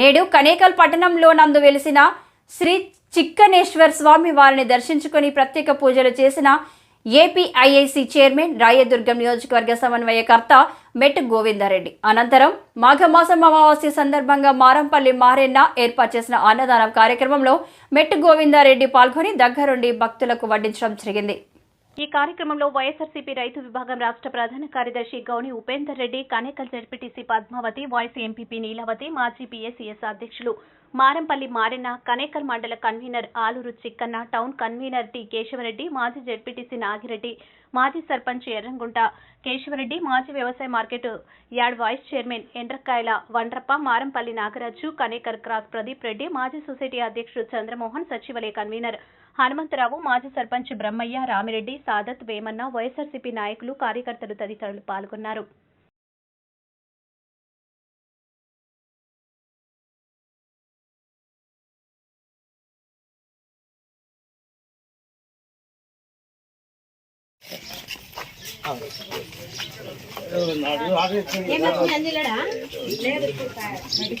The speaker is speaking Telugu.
నేడు కనేకల్ పట్టణంలో నందు వెలిసిన శ్రీ చిక్కనేశ్వర్ స్వామి వారిని దర్శించుకుని ప్రత్యేక పూజలు చేసిన ఏపీఐఐసి చైర్మన్ రాయదుర్గం నియోజకవర్గ సమన్వయకర్త మెట్టు గోవిందారెడ్డి. అనంతరం మాఘమాసం అమావాస్య సందర్భంగా మారంపల్లి మారెన్న ఏర్పాటు చేసిన అన్నదానం కార్యక్రమంలో మెట్టు గోవిందారెడ్డి పాల్గొని దగ్గరుండి భక్తులకు వడ్డించడం జరిగింది. ఈ కార్యక్రమంలో వైఎస్ఆర్సీపీ రైతు విభాగం రాష్ట్ర ప్రధాన కార్యదర్శి Gouni Upender Reddy Kanekal ZPTC Padmavathi vice MPP Neelavathi మాజీ పీఎస్సీఎస్ అధ్యక్షులు మారంపల్లి మారెన్న కనేకల్ మండల convener Aluru Chikkanna town convener T Keshava Reddy మాజీ జడ్పీటీసీ నాగిరెడ్డి మాజీ సర్పంచ్ ఎర్రంగుంట కేశవరెడ్డి మాజీ వ్యవసాయ market yard vice chairman Endrakayala Vandrappa Marampalli Nagaraju Kanekar cross Pradeep Reddy మాజీ సొసైటీ అధ్యక్షుడు చంద్రమోహన్ సచివాలయ కన్వీనర్ హనుమంతరావు మాజీ సర్పంచ్ బ్రహ్మయ్య రామిరెడ్డి సాదత్ వేమన్న వైఎస్ఆర్సీపీ నాయకులు కార్యకర్తలు తదితరులు పాల్గొన్నారు. ఏమో అందులో లేదు